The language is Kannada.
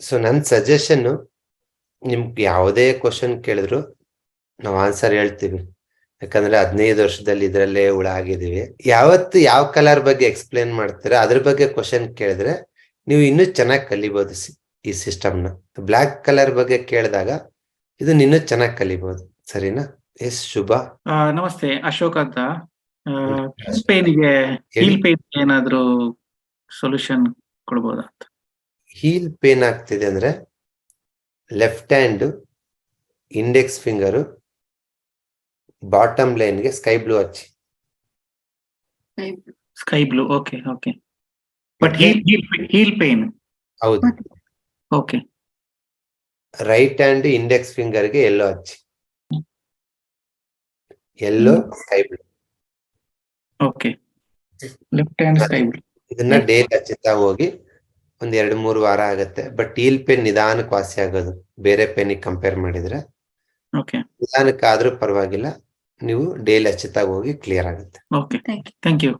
ಸೊ ನನ್ನ ಸಜೆಷನ್ ನಿಮ್ಗೆ ಯಾವುದೇ ಕ್ವಶನ್ ಕೇಳಿದ್ರು ನಾವು ಆನ್ಸರ್ ಹೇಳ್ತೀವಿ. ಯಾಕಂದ್ರೆ ಹದಿನೈದು ವರ್ಷದಲ್ಲಿ ಇದ್ರಲ್ಲೇ ಹುಳ ಆಗಿದೀವಿ ಯಾವತ್ತು ಯಾವ ಕಲರ್ ಬಗ್ಗೆ ಎಕ್ಸ್ಪ್ಲೇನ್ ಮಾಡ್ತೀರಾ ಅದ್ರ ಬಗ್ಗೆ ಕ್ವಶನ್ ಕೇಳಿದ್ರೆ ನೀವು ಇನ್ನೂ ಚೆನ್ನಾಗಿ ಕಲಿಬಹುದು ಈ ಸಿಸ್ಟಮ್ನ ಬ್ಲ್ಯಾಕ್ ಕಲರ್ ಬಗ್ಗೆ ಕೇಳಿದಾಗ ಇದನ್ನ ಇನ್ನೂ ಚೆನ್ನಾಗಿ ಕಲಿಬಹುದು ಸರಿನಾ? ಎಸ್ ಶುಭ. ನಮಸ್ತೆ ಅಶೋಕ್ ಅಂತ. ಏನಾದ್ರು ಸೊಲ್ಯೂಷನ್ ಕೊಡ್ಬೋದಾ ಅಂತ? ಹೀಲ್ ಪೇನ್ ಆಗ್ತಿದೆ ಅಂದ್ರೆ left hand index finger bottom ಲೈನ್ಗೆ ಸ್ಕೈ ಬ್ಲೂ ಹಚ್ಚಿ. Sky blue okay okay but heel heel pain ಹೌದು. ಓಕೆ ರೈಟ್ ಹ್ಯಾಂಡ್ ಇಂಡೆಕ್ಸ್ ಫಿಂಗರ್ಗೆ ಎಲ್ಲೋ ಹಚ್ಚಿ. Yellow sky blue okay left hand sky blue ಇದನ್ನ ಡೇಟ್ ಹಚ್ಚುತ್ತಾ ಹೋಗಿ ಒಂದ್ ಎರಡು ಮೂರು ವಾರ ಆಗತ್ತೆ. ಬಟ್ ಈಲ್ ಪೆನ್ ನಿಧಾನಕ್ಕೆ ವಾಸಿ ಆಗೋದು. ಬೇರೆ ಪೆನ್ ಕಂಪೇರ್ ಮಾಡಿದ್ರೆ ಓಕೆ ನಿಧಾನಕ್ಕೆ ಆದ್ರೂ ಪರವಾಗಿಲ್ಲ. ನೀವು ಡೈಲಿ ಅಚ್ಚುತ್ತಾಗಿ ಹೋಗಿ ಕ್ಲಿಯರ್ ಆಗುತ್ತೆ. Okay Thank you. Thank you